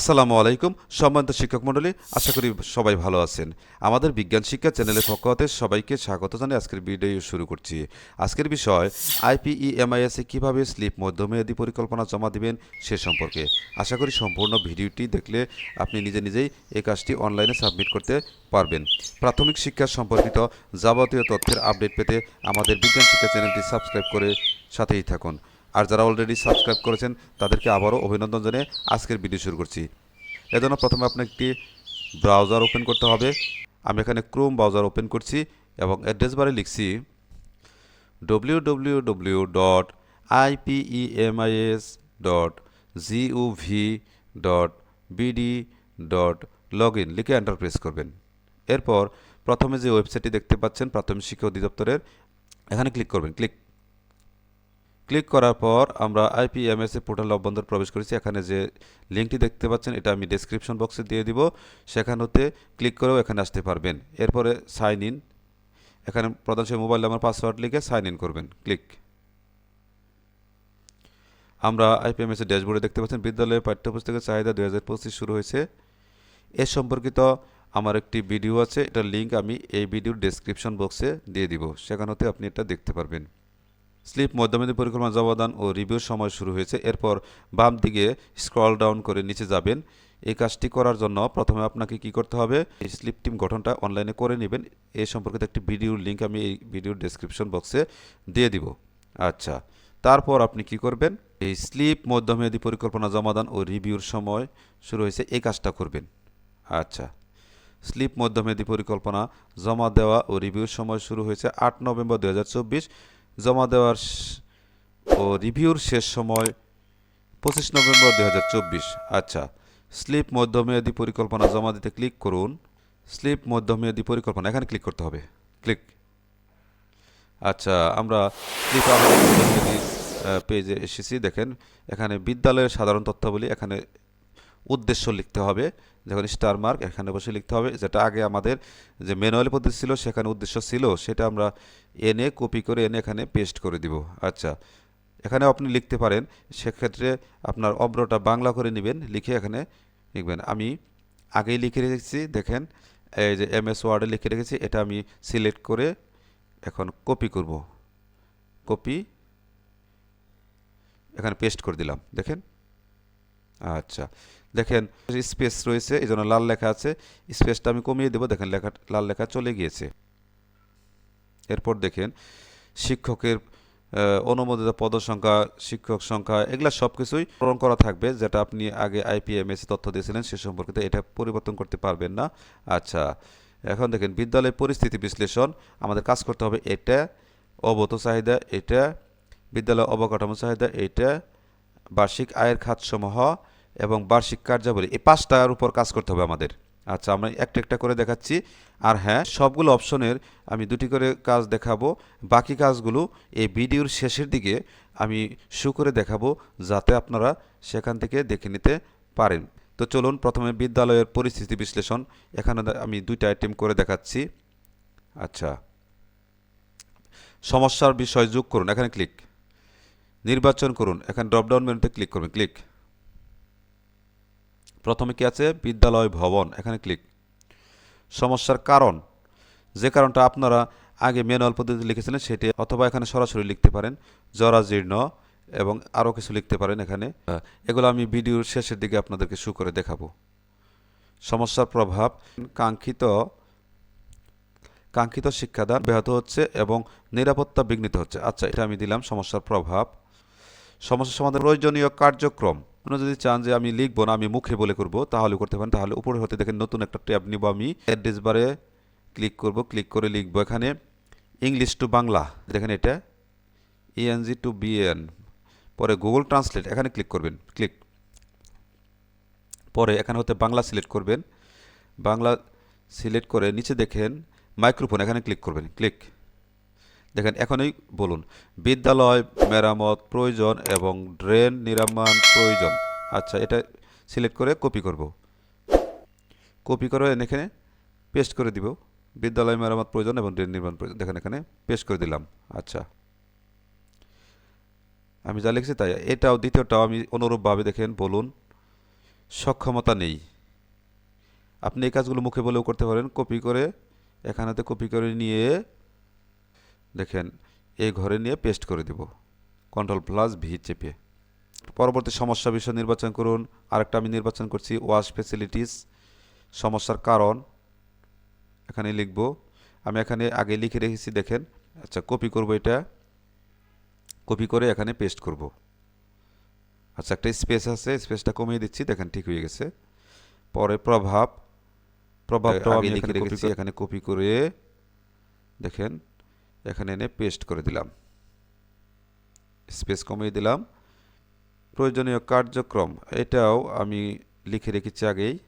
আসসালামু আলাইকুম, সম্মানিত শিক্ষক মণ্ডলী, আশা করি সবাই ভালো আছেন। আমাদের বিজ্ঞান শিক্ষা চ্যানেলের পক্ষ হতে সবাইকে স্বাগত জানিয়ে আজকের ভিডিও শুরু করছি। আজকের বিষয় আইপিইএমআইএস এ কীভাবে স্লিপ মধ্যমেয়াদী পরিকল্পনা জমা দিবেন সে সম্পর্কে। আশা করি সম্পূর্ণ ভিডিওটি দেখলে আপনি নিজে নিজেই এই কাজটি অনলাইনে সাবমিট করতে পারবেন। প্রাথমিক শিক্ষা সম্পর্কিত যাবতীয় তথ্যের আপডেট পেতে আমাদের বিজ্ঞান শিক্ষা চ্যানেলটি সাবস্ক্রাইব করে সাথেই থাকুন। আর যারা অলরেডি সাবস্ক্রাইব করেছেন, তাদেরকে আবারও অভিনন্দন জানিয়ে আজকের ভিডিও শুরু করছি। এজন্য প্রথমে আপনার একটি ব্রাউজার ওপেন করতে হবে। আমি এখানে ক্রোম ব্রাউজার ওপেন করছি এবং অ্যাড্রেস বারে লিখছি W W W dot dot dot dot log in লিখে এন্টার প্রেস করবেন। এরপর প্রথমে যে ওয়েবসাইটটি দেখতে পাচ্ছেন, প্রাথমিক শিক্ষা অধিদপ্তরের, এখানে ক্লিক করবেন। ক্লিক ক্লিক করার পর আমরা আইপিএমএস এ পোর্টাল অভ্যন্তর প্রবেশ করেছি। এখানে যে লিঙ্কটি দেখতে পাচ্ছেন, এটা আমি ডেসক্রিপশন বক্সে দিয়ে দিব। সেখান হতে ক্লিক করেও এখানে আসতে পারবেন। এরপরে সাইন ইন এখানে প্রধান মোবাইল নাম্বার পাসওয়ার্ড লিখে সাইন ইন করবেন। ক্লিক। আমরা আইপিএমএস এর ড্যাশবোর্ডে দেখতে পাচ্ছেন, বিদ্যালয়ের পাঠ্যপুস্তকের চাহিদা দু হাজার পঁচিশ শুরু হয়েছে। এ সম্পর্কিত আমার একটি ভিডিও আছে, এটার লিঙ্ক আমি এই ভিডিওর ডেসক্রিপশন বক্সে দিয়ে দিব। সেখান হতে আপনি এটা দেখতে পারবেন। স্লিপ মধ্যমেয়াদী পরিকল্পনা জবাদান ও রিভিউর সময় শুরু হয়েছে। এরপর বাম দিকে স্ক্রল ডাউন করে নিচে যাবেন। এই কাজটি করার জন্য প্রথমে আপনাকে কি করতে হবে? এই স্লিপ টিম গঠনটা অনলাইনে করে নেবেন। এই সম্পর্কিত একটি ভিডিওর লিঙ্ক আমি এই ভিডিওর ডেসক্রিপশন বক্সে দিয়ে দিব। আচ্ছা তারপর আপনি কি করবেন? এই স্লিপ মধ্যমেয়াদী পরিকল্পনা জমাদান ও রিভিউর সময় শুরু হয়েছে। এই কাজটা করবেন। আচ্ছা স্লিপ মধ্যমেয়াদী পরিকল্পনা জমা দেওয়া ও রিভিউর সময় শুরু হয়েছে আট নভেম্বর দু হাজার চব্বিশ। জমা দেওয়ার ও রিভিউর শেষ সময় পঁচিশ নভেম্বর দু হাজার চব্বিশ। আচ্ছা স্লিপ মধ্যমেয়াদী পরিকল্পনা জমা দিতে ক্লিক করুন। স্লিপ মধ্যমেয়াদী পরিকল্পনা, এখানে ক্লিক করতে হবে। ক্লিক। আচ্ছা আমরা স্লিপ পেজে এসেছি, দেখেন। এখানে বিদ্যালয়ের সাধারণ তথ্যাবলী, এখানে উদ্দেশ্য লিখতে হবে। যখন স্টার মার্ক এখানে বসে লিখতে হবে, যেটা আগে আমাদের যে ম্যানুয়াল পদ্ধতি ছিল, সেখানে উদ্দেশ্য ছিল, সেটা আমরা এনে কপি করে এনে এখানে পেস্ট করে দিব। আচ্ছা এখানে আপনি লিখতে পারেন, সেক্ষেত্রে আপনার অব্রটা বাংলা করে নেবেন, লিখে এখানে লিখবেন। আমি আগেই লিখে রেখেছি, দেখেন, এই যে এম এস ওয়ার্ডে লিখে রেখেছি, এটা আমি সিলেক্ট করে এখন কপি করব। কপি এখানে পেস্ট করে দিলাম, দেখেন? আচ্ছা দেখেন স্পেস রয়েছে এই জন্য লাল লেখা আছে। স্পেসটা আমি কমিয়ে দেবো, দেখেন লেখা, লাল লেখা চলে গিয়েছে। এরপর দেখেন, শিক্ষকের অনুমোদিত পদ সংখ্যা শিক্ষক সংখ্যা, এগুলা সব কিছুই পূরণ করা থাকবে, যেটা আপনি আগে আইপিএমএস তথ্য দিয়েছিলেন, সে সম্পর্কিত এটা পরিবর্তন করতে পারবেন না। আচ্ছা এখন দেখেন বিদ্যালয় পরিস্থিতি বিশ্লেষণ, আমাদের কাজ করতে হবে এটা অবত চাহিদা এটা, বিদ্যালয় অবকাঠামো চাহিদা এটা, বার্ষিক আয়ের খাতসমূহ এবং বার্ষিক কার্যাবলী। এই পাঁচটার উপর কাজ করতে হবে আমাদের। আচ্ছা আমরা একটা একটা করে দেখাচ্ছি। আর হ্যাঁ সবগুলো অপশনের আমি দুটি করে কাজ দেখাবো। বাকি কাজগুলো এই ভিডিওর শেষের দিকে আমি শু করে দেখাবো, যাতে আপনারা সেখান থেকে দেখে নিতে পারেন। তো চলুন, প্রথমে বিদ্যালয়ের পরিস্থিতি বিশ্লেষণ। এখানে আমি দুইটা আইটেম করে দেখাচ্ছি। আচ্ছা। সমস্যার বিষয় যোগ করুন। এখানে ক্লিক নির্বাচন করুন। এখানে ড্রপডাউন মেনুতে ক্লিক করবেন। ক্লিক প্রথমে কি আছে? বিদ্যালয় ভবন। এখানে ক্লিক সমস্যার কারণ। যে কারণটা আপনারা আগে ম্যানুয়াল পদ্ধতিতে লিখেছিলেন সেটি অথবা এখানে সরাসরি লিখতে পারেন। জরাজীর্ণ এবং আরও কিছু লিখতে পারেন এখানে। এগুলো আমি ভিডিওর শেষের দিকে আপনাদেরকে শু করে দেখাবো। সমস্যার প্রভাব। কাঙ্ক্ষিত কাঙ্ক্ষিত শিক্ষাদান ব্যাহত হচ্ছে এবং নিরাপত্তা বিঘ্নিত হচ্ছে। আচ্ছা এটা আমি দিলাম সমস্যার প্রভাব। সমস্যা সমাধান প্রয়োজনীয় কার্যক্রম। আপনি যদি চান যে আমি লিখব না, আমি মুখে বলে করব, তাহলে করতে পারেন। তাহলে উপরে হতে দেখেন নতুন একটা ট্যাব নিব আমি। অ্যাড্রেস বারে ক্লিক করব, ক্লিক করে লিখব এখানে ইংলিশ টু বাংলা দেখেন এটা। ইএনজি টু বিএন পরে গুগল ট্রান্সলেট এখানে ক্লিক করবেন, ক্লিক। পরে এখানে হতে বাংলা সিলেক্ট করবেন। বাংলা সিলেক্ট করে নিচে দেখেন মাইক্রোফোন, এখানে ক্লিক করবেন, ক্লিক। দেখেন, এখনই বলুন, বিদ্যালয় মেরামত প্রয়োজন এবং ড্রেন নির্মাণ প্রয়োজন। আচ্ছা এটা সিলেক্ট করে কপি করব। কপি করে এখানে পেস্ট করে দিব। বিদ্যালয় মেরামত প্রয়োজন এবং ড্রেন নির্মাণ প্রয়োজন। দেখেন, এখানে পেস্ট করে দিলাম। আচ্ছা। আমি যা লিখছি তাই। এটাও, দ্বিতীয়টাও আমি অনুরূপভাবে দেখেন, বলুন, সক্ষমতা নেই। আপনি এই কাজগুলো মুখে বলেও করতে পারেন। কপি করে এখানেতে কপি করে নিয়ে দেখেন এই ঘরে নিয়ে পেস্ট করে দেব। কন্ট্রোল প্লাস ভি চেপে। পরবর্তী সমস্যা বিষয় নির্বাচন করুন। আরেকটা আমি নির্বাচন করছি ওয়াশ ফেসিলিটিস সমস্যার কারণ এখানে লিখব। আমি এখানে আগে লিখে রেখেছি দেখেন। আচ্ছা কপি করব এটা। কপি করে এখানে পেস্ট করব। আচ্ছা একটা স্পেস আছে স্পেসটা কমিয়ে দিচ্ছি দেখেন ঠিক হয়ে গেছে। পরে প্রভাব প্রভাবটাও আমি লিখে রেখেছি এখানে কপি করে দেখেন। এখানে এনে পেস্ট করে দিলাম। স্পেস কমিয়ে দিলাম। প্রয়োজনীয় কার্যক্রম, এটাও আমি লিখে রেখেছি আগেই।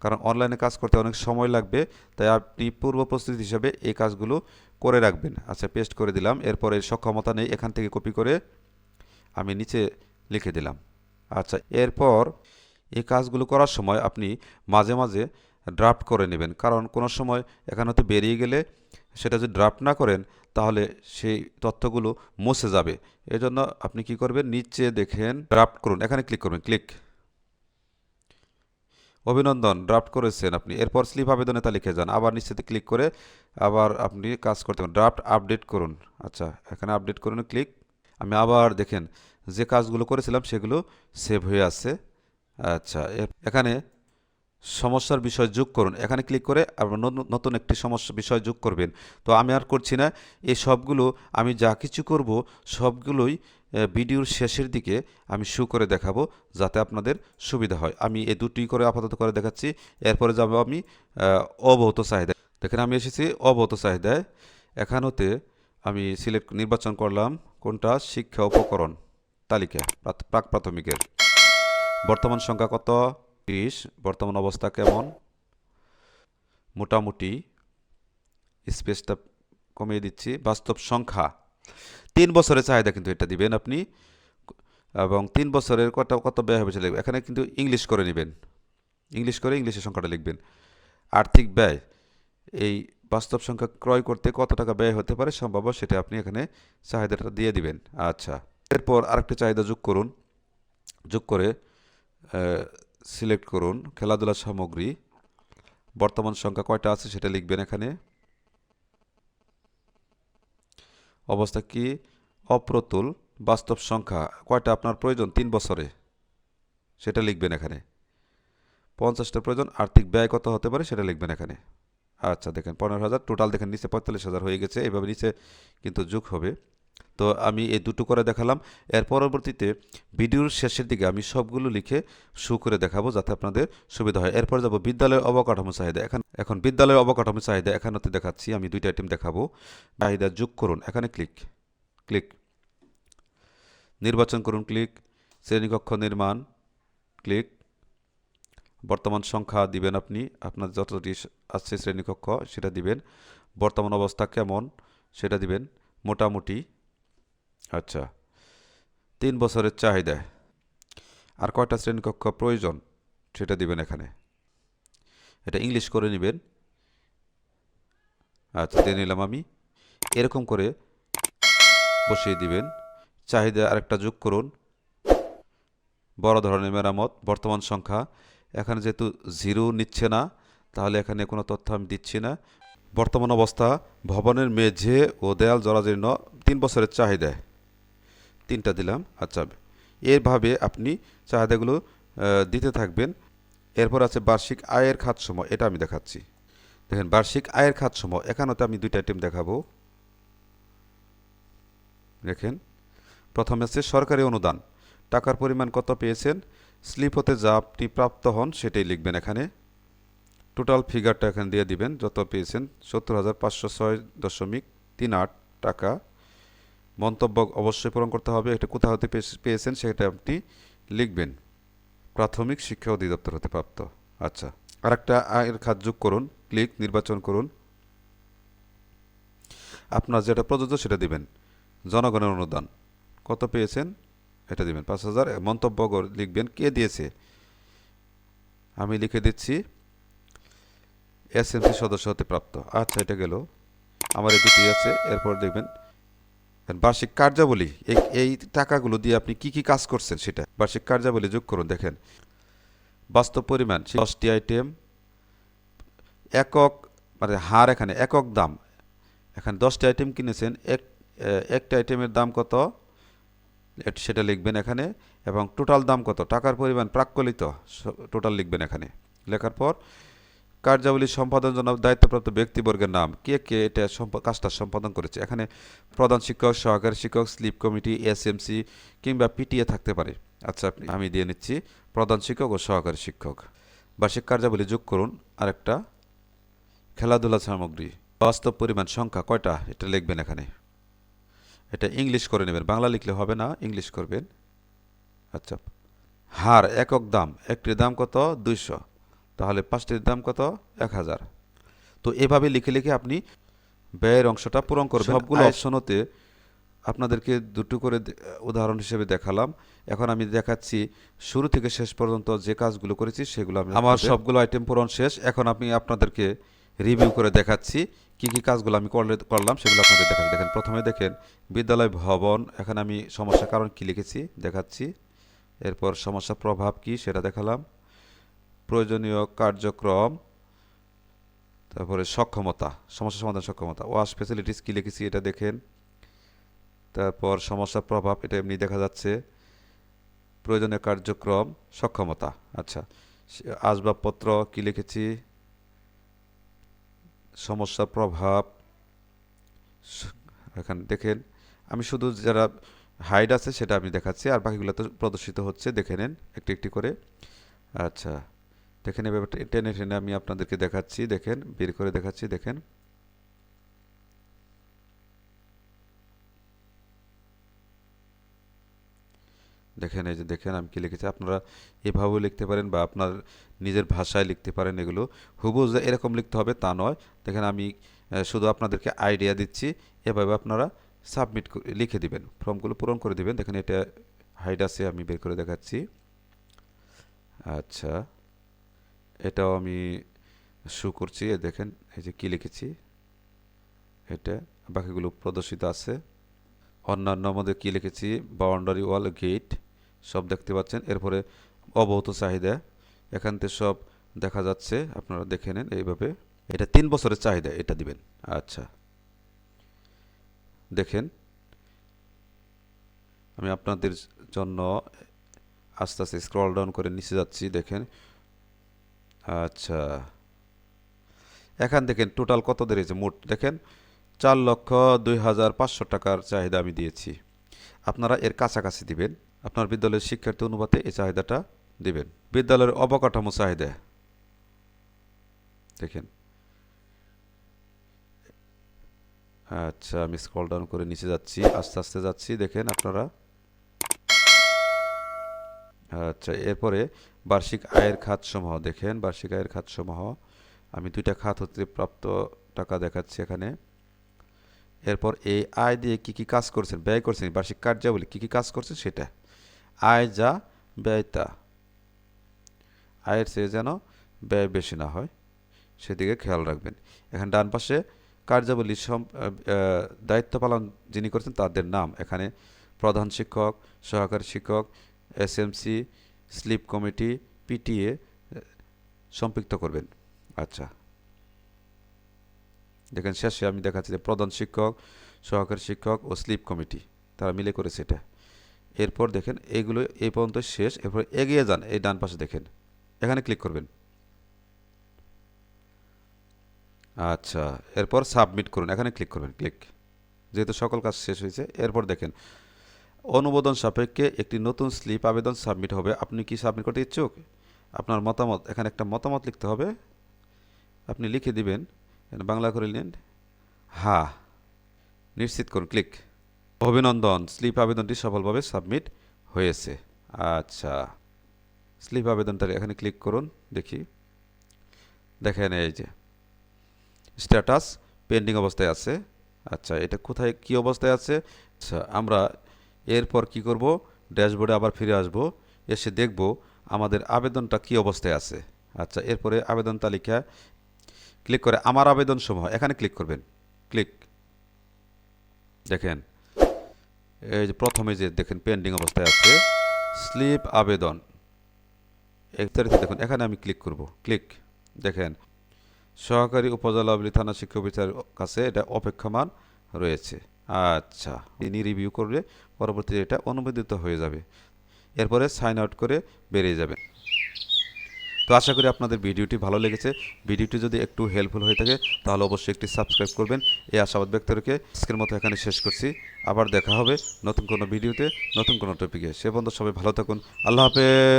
কারণ অনলাইনে কাজ করতে অনেক সময় লাগবে, তাই আপনি পূর্ব প্রস্তুতি হিসাবে এই কাজগুলো করে রাখবেন। আচ্ছা পেস্ট করে দিলাম, এরপরে সক্ষমতা নেই এখান থেকে কপি করে আমি নিচে লিখে দিলাম। আচ্ছা এরপর এই কাজগুলো করার সময় আপনি মাঝে মাঝে ড্রাফট করে নেবেন। কারণ কোনো সময় এখানে হতে বেরিয়ে গেলে সেটা যদি ড্রাফট না করেন, তাহলে সেই তথ্যগুলো মুছে যাবে। এজন্য আপনি কি করবেন? নিচে দেখেন ড্রাফট করুন। এখানে ক্লিক করবেন ক্লিক অভিনন্দন ড্রাফট করেছেন আপনি। এরপর স্লিপ আবেদনে তা লিখে যান। আবার নিচেতে ক্লিক করে আবার আপনি কাজ করতে পারেন। ড্রাফট আপডেট করুন। আচ্ছা এখানে আপডেট করুন ক্লিক আমি আবার দেখেন, যে কাজগুলো করেছিলাম সেগুলো সেভ হয়ে আছে। আচ্ছা এখানে সমস্যার বিষয় যোগ করুন। এখানে ক্লিক করে নতুন- একটি সমস্যা, বিষয় যোগ করবেন। তো আমি আর করছি না। এই সবগুলো আমি যা কিছু করব, সবগুলোই ভিডিওর শেষের দিকে আমি শু করে দেখাবো যাতে আপনাদের সুবিধা হয়। আমি এই দুটি করে আপাতত করে দেখাচ্ছি। এরপরে যাব আমি অবহত চাহিদা দেখেন আমি এসেছি অবহত চাহিদায়। এখান হতে আমি সিলেক্ট নির্বাচন করলাম। কোনটা? শিক্ষা উপকরণ তালিকা প্রাক প্রাথমিকের বর্তমান সংখ্যা কত? তিরিশ বর্তমান অবস্থা কেমন? মোটামুটি। স্পেসটা কমিয়ে দিচ্ছি। বাস্তব সংখ্যা। তিন বছরের চাহিদা কিন্তু এটা দিবেন আপনি। এবং তিন বছরের কত কত ব্যয় হবে সেটা। এখানে কিন্তু ইংলিশ করে নেবেন। ইংলিশ করে ইংলিশের সংখ্যাটা লিখবেন। আর্থিক ব্যয়। এই বাস্তব সংখ্যা ক্রয় করতে কত টাকা ব্যয় হতে পারে সম্ভাব্য সেটা আপনি এখানে চাহিদাটা দিয়ে দিবেন। আচ্ছা। এরপর আরেকটা চাহিদা যোগ করুন। যোগ করে সিলেক্ট করুন খেলাধুলার সামগ্রী। বর্তমান সংখ্যা কয়টা আছে সেটা লিখবেন এখানে। অবস্থা কি? অপ্রতুল, বাস্তব সংখ্যা, কয়টা আপনার প্রয়োজন তিন বছরে? সেটা লিখবেন এখানে। পঞ্চাশটা প্রয়োজন, আর্থিক ব্যয় কত হতে পারে সেটা লিখবেন এখানে। আচ্ছা দেখেন পনেরো হাজার, টোটাল দেখেন নিচে পঁয়তাল্লিশ হাজার হয়ে গেছে, এভাবে নিচে কিন্তু যোগ হবে। তো আমি এই দুটো করে দেখালাম। এর পরবর্তীতে ভিডিওর শেষের দিকে আমি সবগুলো লিখে শু করে দেখাবো যাতে আপনাদের সুবিধা হয়। এরপর যাব বিদ্যালয়ের অবকাঠামো চাহিদা। এখন এখন বিদ্যালয়ের অবকাঠামো চাহিদা এখানেতে দেখাচ্ছি। আমি দুইটা আইটেম দেখাবো। চাহিদা যোগ করুন। এখানে ক্লিক ক্লিক নির্বাচন করুন ক্লিক শ্রেণীকক্ষ নির্মাণ ক্লিক বর্তমান সংখ্যা দিবেন আপনি। আপনার যতটি আছে শ্রেণীকক্ষ, সেটা দিবেন। বর্তমান অবস্থা কেমন, সেটা দিবেন। মোটামুটি আচ্ছা তিন বছরের চাহিদা। আর কয়টা শ্রেণীকক্ষ প্রয়োজন সেটা দিবেন এখানে? এটা ইংলিশ করে নেবেন। আচ্ছা দিয়ে নিলাম আমি। এরকম করে বসিয়ে দিবেন। চাহিদা আরেকটা যোগ করুন। বড় ধরনের মেরামত, বর্তমান সংখ্যা। এখানে যেহেতু জিরো নিচ্ছে না, তাহলে এখানে কোনো তথ্য আমি দিচ্ছি না। বর্তমান অবস্থা, ভবনের মেঝে ও দেয়াল জরাজীর্ণ তিন বছরের চাহিদা। তিনটা দিলাম আচ্ছা। এরভাবে আপনি চাহিদাগুলো দিতে থাকবেন। এরপর আছে বার্ষিক আয়ের খাতসমূহ, এটা আমি দেখাচ্ছি। দেখেন, বার্ষিক আয়ের খাতসমূহ এখানেতে আমি দুইটা আইটেম দেখাবো। দেখেন, প্রথমে আছে সরকারি অনুদান। টাকার পরিমাণ কত পেয়েছেন? স্লিপ হতে যা আপনি প্রাপ্ত হন, সেটাই লিখবেন এখানে। টোটাল ফিগারটা এখানে দিয়ে দিবেন, যত পেয়েছেন, সত্তর হাজার পাঁচশো ছয় দশমিক তিন আট টাকা। মন্তব্য অবশ্যই পূরণ করতে হবে। এটা কোথা হতে পেয়ে- পেয়েছেন সেটা আপনি লিখবেন। প্রাথমিক শিক্ষা অধিদপ্তর হতে প্রাপ্ত। আচ্ছা আর একটা আয়ের খাত যোগ করুন, ক্লিক, নির্বাচন করুন। আপনার যেটা প্রযোজ্য সেটা দিবেন। জনগণের অনুদান। কত পেয়েছেন? এটা দিবেন পাঁচ হাজার। মন্তব্য লিখবেন কে দিয়েছে? আমি লিখে দিচ্ছি, এসএমসি সদস্য হতে প্রাপ্ত। আচ্ছা এটা গেল। আমার এই দুটি আছে। এরপর দেখবেন বার্ষিক কার্যাবলী, এই টাকাগুলো দিয়ে আপনি কি কি কাজ করছেন সেটা? বার্ষিক কার্যাবলী যোগ করুন, দেখেন। বাস্তব পরিমাণ দশটি আইটেম একক মানে হার এখানে, একক দাম। এখানে দশটি আইটেম কিনেছেন, এক একটা আইটেমের দাম কত? সেটা লিখবেন এখানে, এবং টোটাল দাম কত? টাকার পরিমাণ প্রাক্কলিত টোটাল লিখবেন এখানে। লেখার পর কার্যাবলী সম্পাদন জন্য দায়িত্বপ্রাপ্ত ব্যক্তিবর্গের নাম। কে কে এটা কাজটা সম্পাদন করেছে? এখানে প্রধান শিক্ষক, সহকারী শিক্ষক, স্লিপ কমিটি, এসএমসি কিংবা পিটিএ থাকতে পারে। আচ্ছা আমি দিয়ে নিচ্ছি। প্রধান শিক্ষক ও সহকারী শিক্ষক। বার্ষিক কার্যাবলী যোগ করুন। আরেকটা। খেলাধুলা সামগ্রী। বাস্তব পরিমাণ সংখ্যা কয়টা? এটা লিখবেন এখানে। এটা ইংলিশ করে নেবেন। বাংলা লিখলে হবে না, ইংলিশ করবেন। আচ্ছা। হার, একক দাম। একটির দাম কত? দুইশো। তাহলে পাঁচটির দাম কত? এক হাজার। তো এভাবে লিখে লিখে আপনি ব্যয়ের অংশটা পূরণ করবেন। সবগুলো অপশনতে আপনাদেরকে দুটো করে উদাহরণ হিসেবে দেখালাম। এখন আমি দেখাচ্ছি শুরু থেকে শেষ পর্যন্ত যে কাজগুলো করেছি সেগুলো আমি আমার সবগুলো আইটেম পূরণ শেষ। এখন আমি আপনাদেরকে রিভিউ করে দেখাচ্ছি কি কি কাজগুলো আমি করলে করলাম সেগুলো আপনাদের দেখাচ্ছি। দেখেন প্রথমে দেখেন বিদ্যালয় ভবন। এখানে আমি সমস্যা কারণ কি লিখেছি? দেখাচ্ছি। এরপর সমস্যা প্রভাব কি সেটা দেখালাম। প্রয়োজনীয় কার্যক্রম, তারপরে সক্ষমতা, সমস্যা সমাধান সক্ষমতা ওয়াশ ফেসিলিটিস কী লিখেছি এটা দেখেন, তারপর সমস্যার প্রভাব, এটা এমনি দেখা যাচ্ছে, প্রয়োজনীয় কার্যক্রম, সক্ষমতা আচ্ছা আসবাবপত্র কী লিখেছি সমস্যার প্রভাব, এখানে দেখেন, আমি শুধু যারা হাইড আছে সেটা আমি দেখাচ্ছি, আর বাকিগুলো তো প্রদর্শিত হচ্ছে, দেখে নেন, একটি একটি করে আচ্ছা দেখেন এভাবে টেনে টেনে আমি আপনাদেরকে দেখাচ্ছি, দেখেন, বের করে দেখাচ্ছি, দেখেন। দেখেন, এই যে দেখেন, আমি কি লিখেছি? আপনারা এভাবেও লিখতে পারেন বা আপনার নিজের ভাষায় লিখতে পারেন এগুলো। হুবহু যে এরকম লিখতে হবে তা নয়। দেখেন, আমি শুধু আপনাদেরকে আইডিয়া দিচ্ছি। এভাবে আপনারা সাবমিট লিখে দিবেন। ফর্মগুলো পূরণ করে দিবেন। দেখেন, এটা হাইড আছে, আমি বের করে দেখাচ্ছি। আচ্ছা। এটাও আমি শু করছি এ দেখেন, এই যে কি লিখেছি? এটা, বাকিগুলো প্রদর্শিত আছে। অন্যান্য মধ্যে কি লিখেছি? বাউন্ডারি ওয়াল গেট সব দেখতে পাচ্ছেন। এরপরে অবহত চাহিদা, এখান থেকে সব দেখা যাচ্ছে, আপনারা দেখে নেন এইভাবে। এটা তিন বছরের চাহিদা, এটা দিবেন। আচ্ছা। দেখেন, আমি আপনাদের জন্য আস্তে আস্তে স্ক্রল ডাউন করে নিচে যাচ্ছি, দেখেন। আচ্ছা। এখান দেখেন টোটাল কত দাঁড়িয়েছে মোট দেখেন চার লক্ষ দুই হাজার পাঁচশো টাকার চাহিদা আমি দিয়েছি। আপনারা এর কাছাকাছি দিবেন। আপনার বিদ্যালয়ের শিক্ষার্থী অনুপাতে এই চাহিদাটা দিবেন। বিদ্যালয়ের অবকাঠামো চাহিদা। দেখেন। আচ্ছা আমি স্ক্রল ডাউন করে নিচে যাচ্ছি, আস্তে আস্তে যাচ্ছি, দেখেন আপনারা। আচ্ছা এরপরে বার্ষিক আয়ের খাতসমূহ, দেখেন বার্ষিক আয়ের খাতসমূহ, আমি দুইটা খাত হতে প্রাপ্ত টাকা দেখাচ্ছি এখানে। এরপর এই আয় দিয়ে কি কি কাজ করছেন, ব্যয় করছেন, বার্ষিক কার্যাবলী কি কি কাজ করছেন সেটা। আয় যা ব্যয় তা। আয়ের চেয়ে যেন ব্যয় বেশি না হয়, সেদিকে খেয়াল রাখবেন। এখানে ডান পাশে কার্যাবলী দায়িত্ব পালন যিনি করছেন তাদের নাম। এখানে প্রধান শিক্ষক, সহকারী শিক্ষক এসএমসি স্লিপ কমিটি, পিটিএ সম্পৃক্ত করবেন। আচ্ছা। দেখেন, শেষে আমি দেখাচ্ছি যে প্রধান শিক্ষক, সহকারী শিক্ষক ও স্লিপ কমিটি, তারা মিলে করেছে এটা। এরপর দেখেন এইগুলো এই পর্যন্ত শেষ, এরপর এগিয়ে যান, এই ডান পাশে দেখেন। এখানে ক্লিক করবেন। আচ্ছা এরপর সাবমিট করুন, এখানে ক্লিক করবেন, ক্লিক। যেহেতু সকল কাজ শেষ হয়েছে, এরপর দেখেন অনুমোদন সাপেক্ষে একটি নতুন স্লিপ আবেদন সাবমিট হবে। আপনি কি সাবমিট করতে ইচ্ছুক? আপনার মতামত, এখানে একটা মতামত লিখতে হবে। আপনি লিখে দিবেন। বাংলা করে নিন। হা। নিশ্চিত করুন, ক্লিক। অভিনন্দন, স্লিপ আবেদনটি সফলভাবে সাবমিট হয়েছে। আচ্ছা। স্লিপ আবেদনটা এখানে ক্লিক করুন, দেখি। দেখেন এই যে। স্ট্যাটাস পেন্ডিং অবস্থায় আছে। আচ্ছা এটা কোথায়, কি অবস্থায় আছে? আচ্ছা আমরা এরপর কি করব? ড্যাশবোর্ডে আবার ফিরে আসব, এসে দেখব আমাদের আবেদনটা কি অবস্থায় আছে। আচ্ছা এরপরে আবেদন তালিকা, ক্লিক করে আমার আবেদন সমূহ এখানে ক্লিক করবেন। ক্লিক। দেখেন, এই যে প্রথমে যে দেখেন পেন্ডিং অবস্থায় আছে, স্লিপ আবেদন। এক তারিখে দেখুন, এখানে আমি ক্লিক করব। ক্লিক। দেখেন, সহকারী উপজেলা থানা শিক্ষা অফিসারের কাছে এটা অপেক্ষমান রয়েছে। আচ্ছা তিনি রিভিউ করলে পরবর্তীতে এটা অনুমোদিত হয়ে যাবে। এরপরে সাইন আউট করে বেরিয়ে যাবে। তো আশা করি আপনাদের ভিডিওটি ভালো লেগেছে। ভিডিওটি যদি একটু হেল্পফুল হয়ে থাকে, তাহলে অবশ্যই একটি সাবস্ক্রাইব করবেন। এই আশাবাদ ব্যক্ত রেখে আজকের মতো এখানে শেষ করছি। আবার দেখা হবে নতুন কোনো ভিডিওতে, নতুন কোনো টপিকে সে পর্যন্ত সবাই ভালো থাকুন। আল্লাহ হাফেজ।